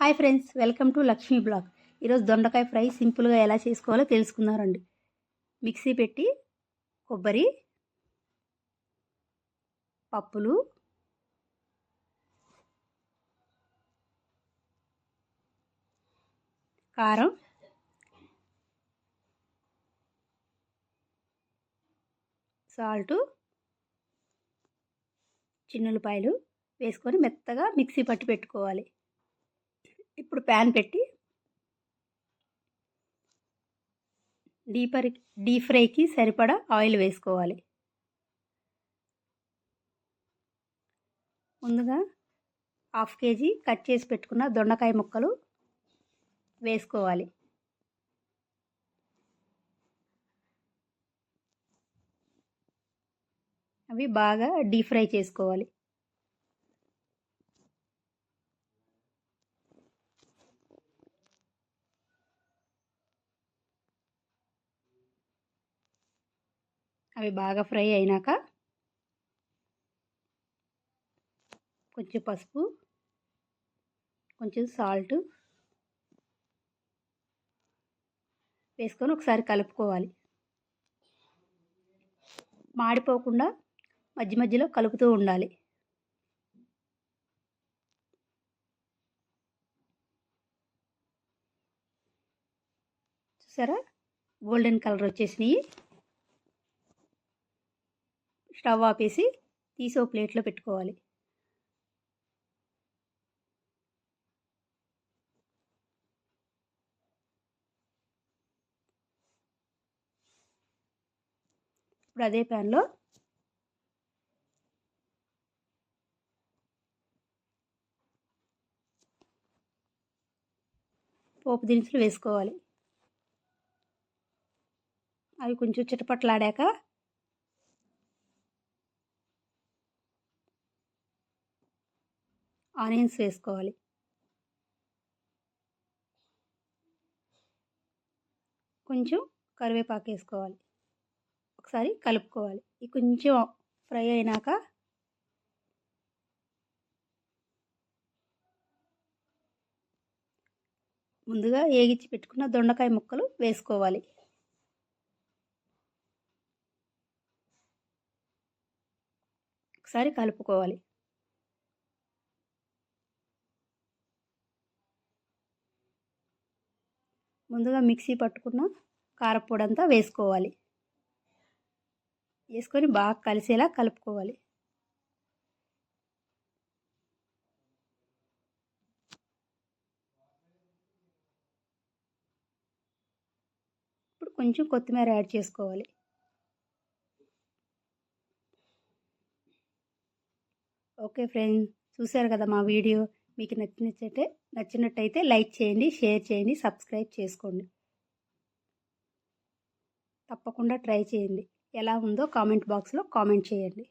Hi friends welcome to Lakshmi blog. ఈరోజు దొండకాయ fry సింపుల్గా ఎలా చేసుకోవాలో తెలుసుకున్నారండి మిక్సీ పెట్టి కొబ్బరి పప్పులు కారం సాల్టు చిన్నులపాయలు వేసుకొని మెత్తగా మిక్సీ పట్టి పెట్టుకోవాలి. ఇప్పుడు ప్యాన్ పెట్టి డీపర్ డీప్ ఫ్రైకి సరిపడా ఆయిల్ వేసుకోవాలి. ముందుగా హాఫ్ కేజీ కట్ చేసి పెట్టుకున్న దొండకాయ ముక్కలు వేసుకోవాలి. అవి బాగా డీప్ ఫ్రై చేసుకోవాలి. అవి బాగా ఫ్రై అయినాక కొంచెం పసుపు కొంచెం సాల్ట్ వేసుకొని ఒకసారి కలుపుకోవాలి. మాడిపోకుండా మధ్య మధ్యలో కలుపుతూ ఉండాలి. చూసారా? గోల్డెన్ కలర్ వచ్చేసినాయి. స్టవ్ ఆపేసి తీసో ప్లేట్లో పెట్టుకోవాలి. ఇప్పుడు అదే ప్యాన్లో పోపు దినుసులు వేసుకోవాలి. అవి కొంచెం చిటపట్లాడాక ఆనియన్స్ వేసుకోవాలి. కొంచెం కరివేపాకు వేసుకోవాలి. ఒకసారి కలుపుకోవాలి. ఇది కొంచెం ఫ్రై అయినాక ముందుగా ఏగిచ్చి పెట్టుకున్న దొండకాయ ముక్కలు వేసుకోవాలి. ఒకసారి కలుపుకోవాలి. ముందుగా మిక్సీ పట్టుకున్న కారపొడి అంతా వేసుకోవాలి. వేసుకొని బాగా కలిసేలా కలుపుకోవాలి. ఇప్పుడు కొంచెం కొత్తిమీర యాడ్ చేసుకోవాలి. ఓకే ఫ్రెండ్స్ చూశారు కదా మా వీడియో? మీకు నచ్చినట్టయితే నచ్చినట్టయితే లైక్ చేయండి షేర్ చేయండి సబ్స్క్రైబ్ చేసుకోండి. తప్పకుండా ట్రై చేయండి. ఎలా ఉందో కామెంట్ బాక్స్లో కామెంట్ చేయండి.